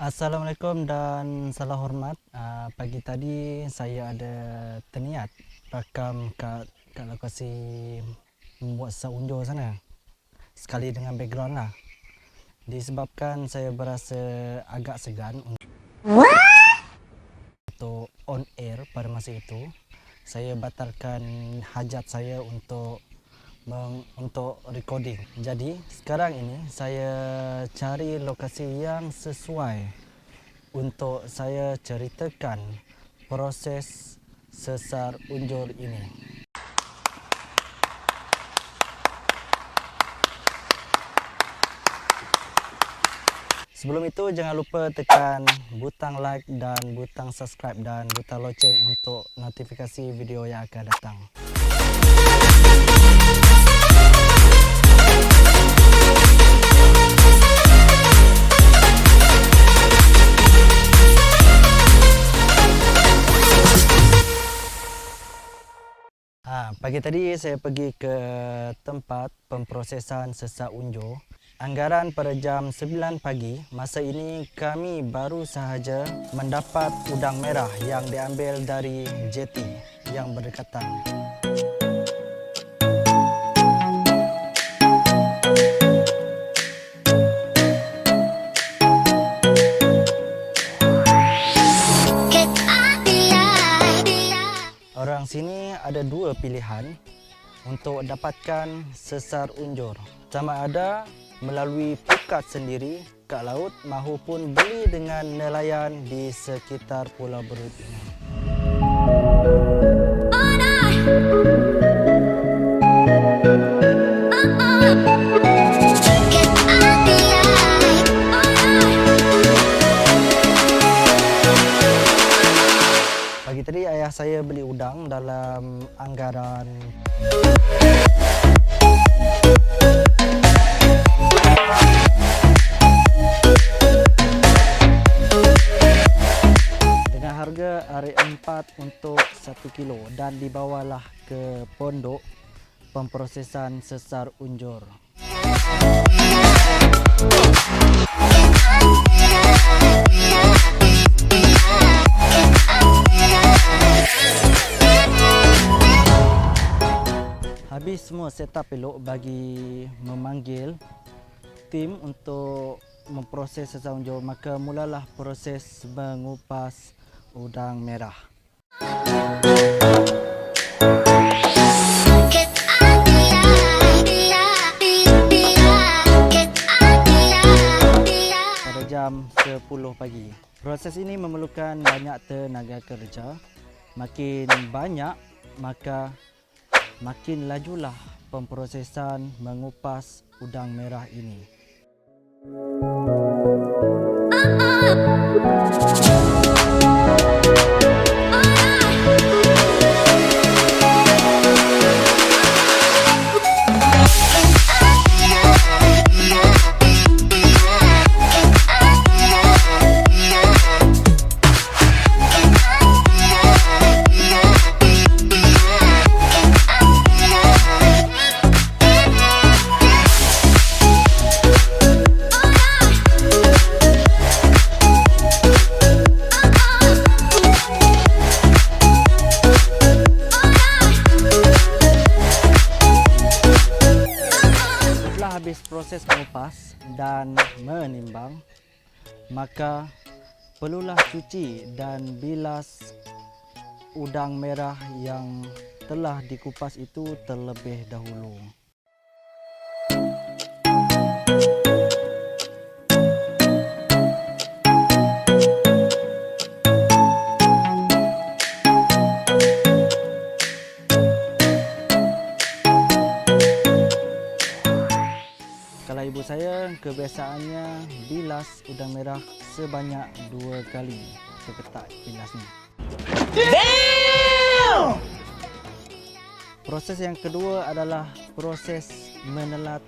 Assalamualaikum dan salam hormat. Uh, pagi tadi saya ada terniat rakam kat, kat lokasi membuat sesar unjur sana. Sekali dengan background lah. Disebabkan saya berasa agak segan untuk on air pada masa itu. Saya batalkan hajat saya untuk untuk recording. Jadi sekarang ini saya cari lokasi yang sesuai untuk saya ceritakan proses sesar unjur ini. Sebelum itu jangan lupa tekan butang like dan butang subscribe dan butang loceng untuk notifikasi video yang akan datang. Pagi tadi saya pergi ke tempat pemprosesan sesar unjur. Anggaran pada jam 9 pagi, masa ini kami baru sahaja mendapat udang merah yang diambil dari jeti yang berdekatan. Sini ada dua pilihan untuk dapatkan sesar unjur. Sama ada melalui pukat sendiri kat laut mahupun beli dengan nelayan di sekitar Pulau Berut ini. Pagi saya beli udang dalam anggaran dengan harga RM4 untuk 1 kilo dan dibawalah ke pondok pemprosesan sesar unjur. Habis semua setup elok bagi memanggil tim untuk memproses sesar unjur maka mulalah proses mengupas udang merah. pada jam 10 pagi. Proses ini memerlukan banyak tenaga kerja. Makin banyak maka makin lajulah pemprosesan mengupas udang merah ini. Setelah dan menimbang, maka perlulah cuci dan bilas udang merah yang telah dikupas itu terlebih dahulu. Ibu saya kebiasaannya bilas udang merah sebanyak dua kali seketak bilasnya. Proses yang kedua adalah proses menelat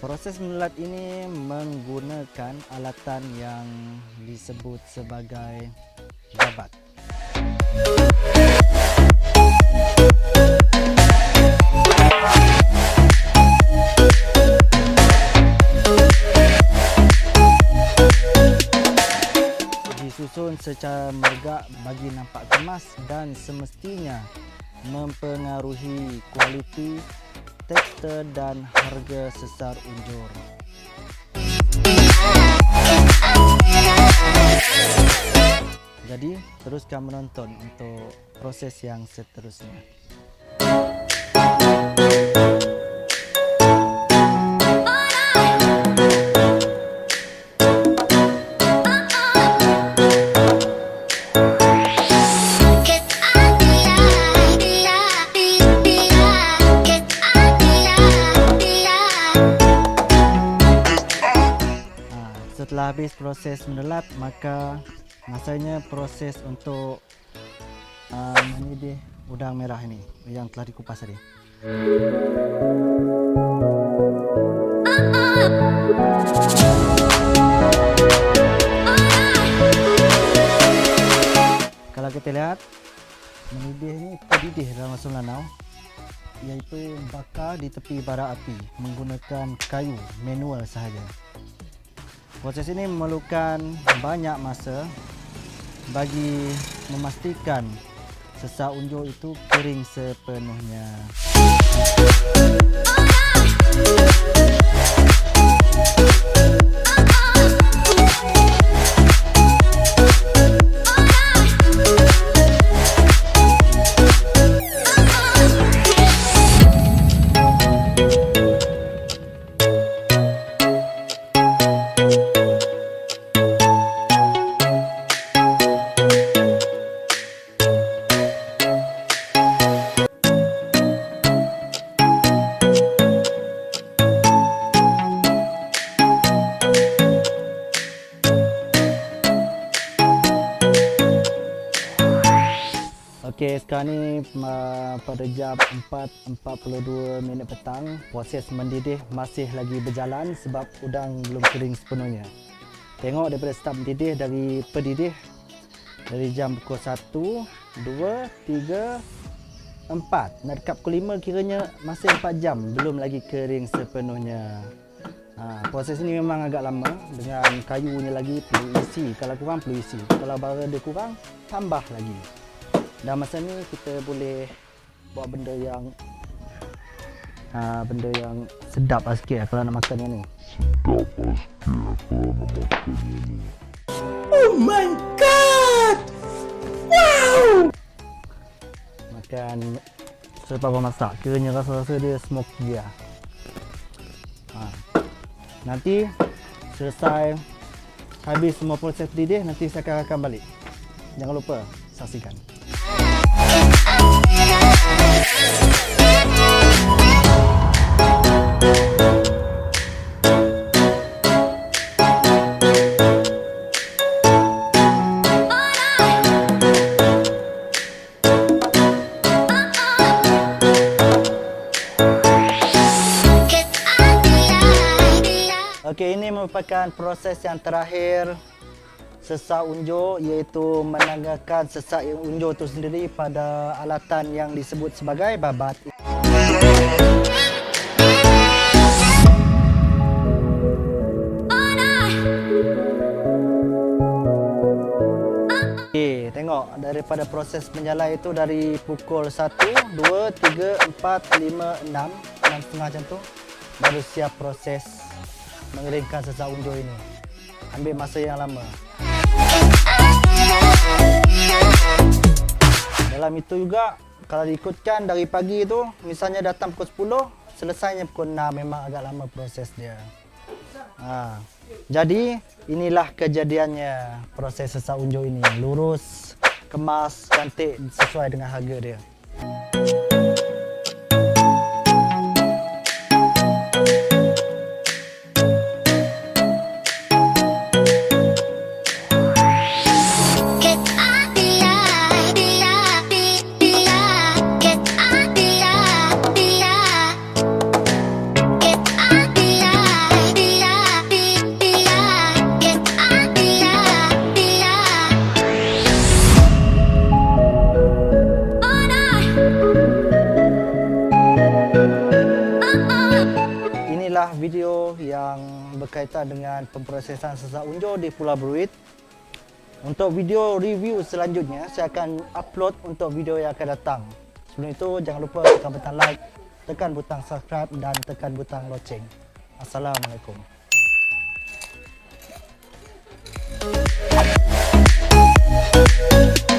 Proses menelat ini menggunakan alatan yang disebut sebagai babat. disusun secara megak bagi nampak kemas dan semestinya mempengaruhi kualiti, tekstur dan harga sesar unjur. Jadi, teruskan menonton untuk proses yang seterusnya. Proses mendelap, maka masanya proses untuk uh, mendidih udang merah ini yang telah dikupas tadi. Kalau kita lihat mendidih ini terdidih dalam masuk lanau iaitu bakar di tepi bara api menggunakan kayu manual sahaja. Proses ini memerlukan banyak masa bagi memastikan sesak unjur itu kering sepenuhnya. Okey, sekarang ni uh, pada jam 4.42 minit petang, proses mendidih masih lagi berjalan sebab udang belum kering sepenuhnya. Tengok daripada start mendidih dari pendidih dari jam pukul 1, 2, 3, 4. Nak dekat pukul 5 kiranya masih 4 jam belum lagi kering sepenuhnya. Ha, proses ini memang agak lama dengan kayunya lagi perlu isi. Kalau kurang perlu isi. Kalau bara dia kurang, tambah lagi. Dan masa ni kita boleh buat benda yang ha, benda yang sedap lah sikit lah kalau nak makan yang ni. Oh my god! Wow! Makan selepas masak. Kiranya rasa-rasa dia smoky lah. Ha. Nanti selesai habis semua proses didih nanti saya akan rakam balik. Jangan lupa saksikan. Merupakan proses yang terakhir sesak unjuk iaitu menanggalkan sesak unjuk itu sendiri pada alatan yang disebut sebagai babat. Okey, tengok daripada proses menyalai itu dari pukul 1, 2, 3, 4, 5, 6, 6 setengah macam tu baru siap proses mengeringkan sesak unjuk ini. Ambil masa yang lama. Dalam itu juga kalau diikutkan dari pagi itu misalnya datang pukul 10 selesainya pukul 6 memang agak lama proses dia. Ha. Jadi inilah kejadiannya proses sesak unjuk ini. Lurus, kemas, cantik sesuai dengan harga dia. Berkaitan dengan pemprosesan sesak unjur di Pulau Beruit. Untuk video review selanjutnya, saya akan upload untuk video yang akan datang. Sebelum itu, jangan lupa tekan butang like, tekan butang subscribe dan tekan butang loceng. Assalamualaikum. Wow!